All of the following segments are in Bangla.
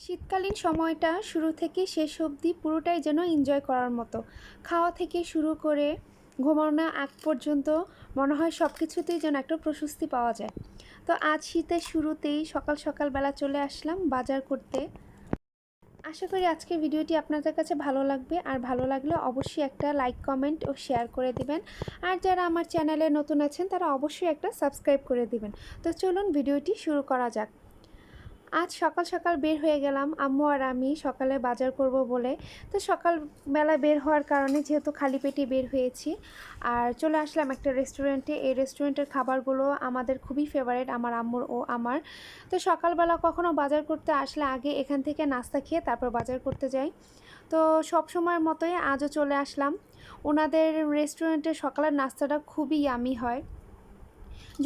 শীতকালীন সময়টা শুরু থেকে শেষ অবধি পুরোটাই যেন এনজয় করার মতো। খাওয়া থেকে শুরু করে ঘুমানো আগ পর্যন্ত মনে হয় সব কিছুতেই যেন একটা প্রশস্তি পাওয়া যায়। তো আজ শীতের শুরুতেই সকাল সকালবেলা চলে আসলাম বাজার করতে। আশা করি আজকের ভিডিওটি আপনাদের কাছে ভালো লাগবে। আর ভালো লাগলে অবশ্যই একটা লাইক কমেন্ট ও শেয়ার করে দিবেন। আর যারা আমার চ্যানেলে নতুন আছেন তারা অবশ্যই একটা সাবস্ক্রাইব করে দিবেন। তো চলুন ভিডিওটি শুরু করা যাক। আজ সকাল সকাল বের হয়ে গেলাম। আম্মু আর আমি সকালে বাজার করব বলে। তো সকালবেলা বের হওয়ার কারণে যেহেতু খালি পেটে বের হয়েছি, আর চলে আসলাম একটা রেস্টুরেন্টে। এই রেস্টুরেন্টের খাবারগুলো আমাদের খুবই ফেভারিট আমার আম্মুর ও আমার। তো সকালবেলা কখনো বাজার করতে আসলে আগে এখান থেকে নাস্তা খেয়ে তারপর বাজার করতে যাই। তো সব সময়ের মতোই আজও চলে আসলাম। ওনাদের রেস্টুরেন্টের সকালের নাস্তাটা খুবই ইয়ামি হয়।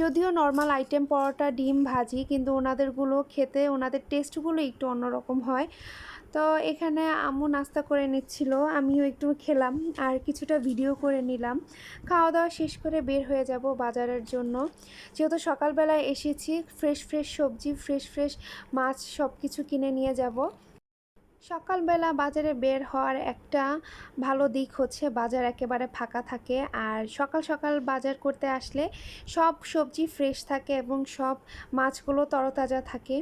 যদিও নর্মাল আইটেম পরোটা, ডিম, ভাজি, কিন্তু ওনাদেরগুলো খেতে, ওনাদের টেস্টগুলো একটু অন্যরকম হয়। তো এখানে আম্মু নাস্তা করে নিচ্ছিল, আমিও একটু খেলাম আর কিছুটা ভিডিও করে নিলাম। খাওয়া দাওয়া শেষ করে বের হয়ে যাব বাজারের জন্য। যেহেতু সকালবেলায় এসেছি ফ্রেশ ফ্রেশ সবজি ফ্রেশ ফ্রেশ মাছ সব কিছু কিনে নিয়ে যাব। সকালবেলা বাজারে বের হওয়ার একটা ভালো দিক হচ্ছে বাজার একেবারে ফাঁকা থাকে। আর সকাল সকাল বাজার করতে আসলে সব সবজি ফ্রেশ থাকে এবং সব মাছগুলো তরতাজা থাকে।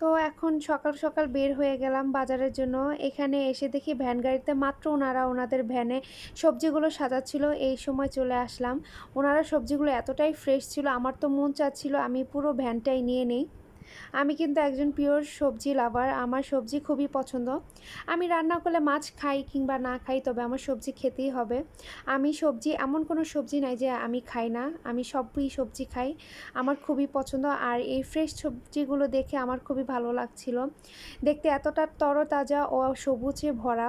তো এখন সকাল সকাল বের হয়ে গেলাম বাজারের জন্য। এখানে এসে দেখি ভ্যান গাড়িতে মাত্র ওনারা ওনাদের ভ্যানে সবজিগুলো সাজাচ্ছিল। এই সময় চলে আসলাম। ওনারা সবজিগুলো এতটাই ফ্রেশ ছিল, আমার তো মন চাচ্ছিল আমি পুরো ভ্যানটাই নিয়ে নিই। আমি কিন্তু একজন পিওর সবজি লাভার আমার সবজি খুবই পছন্দ। আমি রান্না করলে মাছ খাই কিংবা না খাই, তবে আমার সবজি খেতেই হবে। আমি সবজি, এমন কোনো সবজি নাই যে আমি খাই না। আমি সবই সবজি খাই, আমার খুবই পছন্দ। আর এই ফ্রেশ সবজিগুলো দেখে আমার খুবই ভালো লাগছিল। দেখতে এতটা তরতাজা ও সবুজে ভরা।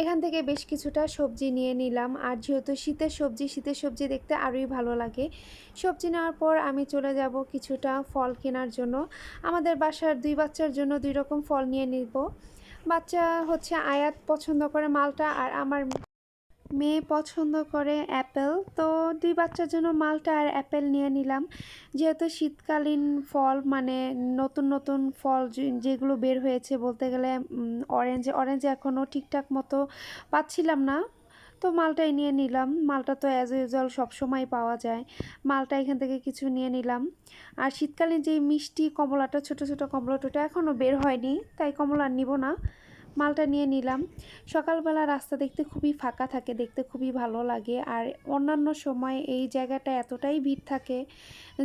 এখান থেকে বেশ কিছুটা সবজি নিয়ে নিলাম। আর যেহেতু শীতের সবজি শীতের সবজি দেখতে আরোই ভালো লাগে। সবজি নেওয়ার পর আমি চলে যাব কিছুটা ফল কেনার জন্য। আমাদের বাসার দুই বাচ্চার জন্য দুই রকম ফল নিয়ে নিব। বাচ্চা হচ্ছে আয়াত, পছন্দ করে মালটা, আর আমার মেয়ে পছন্দ করে অ্যাপেল, তো দুই বাচ্চার জন্য মালটা আর অ্যাপেল নিয়ে নিলাম। যেহেতু শীতকালীন ফল মানে নতুন নতুন ফল যেগুলো বের হয়েছে বলতে গেলে অরেঞ্জ অরেঞ্জ এখনও ঠিকঠাক মতো পাচ্ছিলাম না। তো মালটাই নিয়ে নিলাম। মালটা তো অ্যাজ ইউজুয়াল সবসময় পাওয়া যায়। মালটা এখান থেকে কিছু নিয়ে নিলাম। আর শীতকালীন যে মিষ্টি কমলাটা, ছোট ছোট কমলাটা এখনও বের হয়নি, তাই কমলা নিব না। মালটা নিয়ে নিলাম। সকালবেলা রাস্তা দেখতে খুবই ফাঁকা থাকে, দেখতে খুবই ভালো লাগে। আর অন্যান্য সময় এই জায়গাটা এতটাই ভিড় থাকে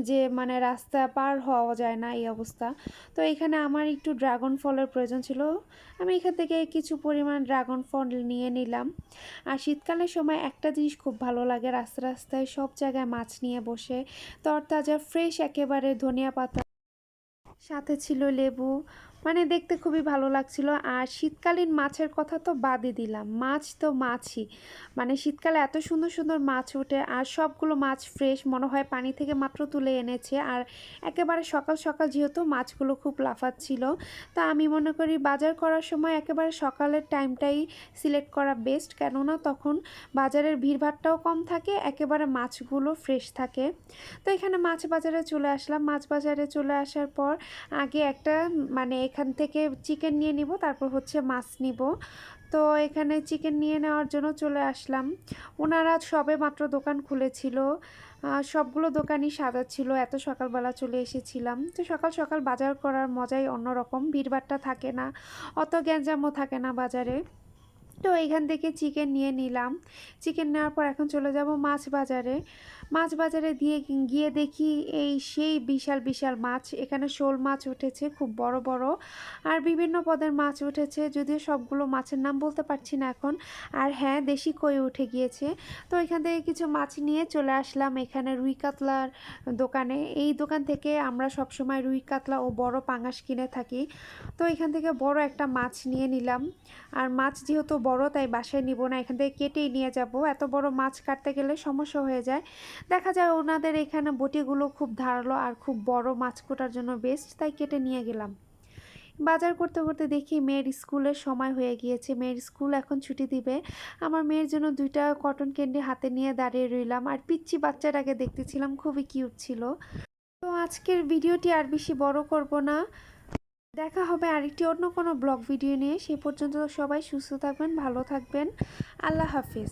যে মানে রাস্তা পার হওয়া যায় না এই অবস্থা। তো এখানে আমার একটু ড্রাগন ফলের প্রয়োজন ছিল। আমি এখান থেকে কিছু পরিমাণ ড্রাগন ফল নিয়ে নিলাম। আর শীতকালের সময় একটা জিনিস খুব ভালো লাগে রাস্তা রাস্তায় সব জায়গায় মাছ নিয়ে বসে। তরতাজা, ফ্রেশ, একেবারে ধনিয়া পাতা। সাথে ছিল লেবু। মানে দেখতে খুবই ভালো লাগছিল। আর শীতকালীন মাছের কথা তো বাদই দিলাম। মাছ তো মাছই। মানে শীতকালে এত সুন্দর সুন্দর মাছ ওঠে আর সবগুলো মাছ ফ্রেশ মনে হয় পানি থেকে মাত্র তুলে এনেছে। আর একেবারে সকাল সকাল যেহেতু মাছগুলো খুব লাফাচ্ছিল, তা আমি মনে করি বাজার করার সময় একেবারে সকালের টাইমটাই সিলেক্ট করা বেস্ট কেননা তখন বাজারের ভিড়ভাড়টাও কম থাকে, একেবারে মাছগুলো ফ্রেশ থাকে। তো এখানে মাছ বাজারে চলে আসলাম। মাছ বাজারে চলে আসার পর আগে একটা মানে এখান থেকে চিকেন নিয়ে নিব, তারপর হচ্ছে মাছ নিব। তো এখানে চিকেন নিয়ে নেওয়ার জন্য চলে আসলাম। ওনারা সবে মাত্র দোকান খুলেছিল। সবগুলো দোকানই সাদা ছিল, এত সকালবেলা চলে এসেছিলাম। তো সকাল সকাল বাজার করার মজাই অন্যরকম ভিড়ভাট্টা থাকে না, অত গ্যাঞ্জামও থাকে না বাজারে। তো এখান থেকে চিকেন নিয়ে নিলাম। চিকেন নেওয়ার পর এখন চলে যাব মাছ বাজারে। মাছ বাজারে দিয়ে গিয়ে দেখি এই সেই বিশাল বিশাল মাছ। এখানে শোল মাছ উঠেছে, খুব বড় বড়। আর বিভিন্ন পদের মাছ উঠেছে, যদিও সবগুলো মাছের নাম বলতে পারছি না এখন। আর হ্যাঁ দেশি কই উঠে গিয়েছে। তো এখান থেকে কিছু মাছ নিয়ে চলে আসলাম এখানে রুই কাতলার দোকানে। এই দোকান থেকে আমরা সবসময় রুই কাতলা ও বড় পাঙাশ কিনে থাকি। তো এখান থেকে বড় একটা মাছ নিয়ে নিলাম। আর মাছ যেহেতু বড়, তাই বাসায় নিব না, এখান থেকে কেটেই নিয়ে যাব। এত বড় মাছ কাটতে গেলে সমস্যা হয়ে যায়। দেখা যায় ওনাদের এখানে বটিগুলো খুব ধারালো আর খুব বড় মাছ কোটার জন্য বেস্ট তাই কেটে নিয়ে গেলাম। বাজার করতে করতে দেখি মেয়ের স্কুলের সময় হয়ে গিয়েছে। মেয়ের স্কুল এখন ছুটি দিবে। আমার মেয়ের জন্য দুইটা কটন ক্যান্ডি হাতে নিয়ে দাঁড়িয়ে রইলাম আর পিচ্ছি বাচ্চাটাকে দেখতেছিলাম, খুবই কিউট ছিল। তো আজকের ভিডিওটি আর বেশি বড় করব না। দেখা হবে আরেকটি অন্য কোনো ব্লগ ভিডিও নিয়ে। সে পর্যন্ত সবাই সুস্থ থাকবেন, ভালো থাকবেন। আল্লাহ হাফিজ।